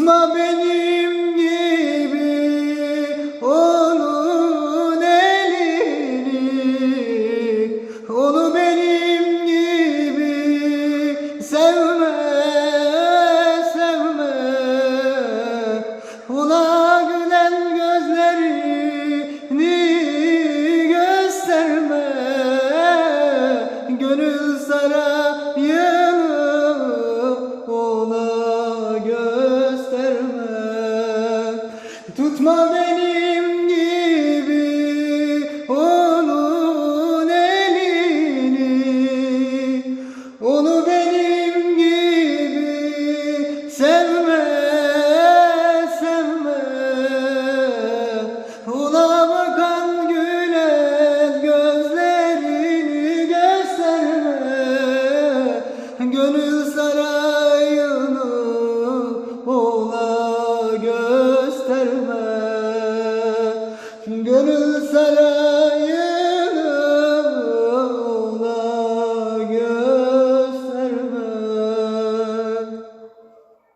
Tutma benim gibi onun elini. Onu benim gibi sevme sevme. Ona gülen gözlerini gösterme. Gönül sarayını Tutma benim gibi onun elini. Onu benim gibi sevme sevme. Ona bakan gülen gözlerini gösterme. Gönül sarayını ona gösterme sarayı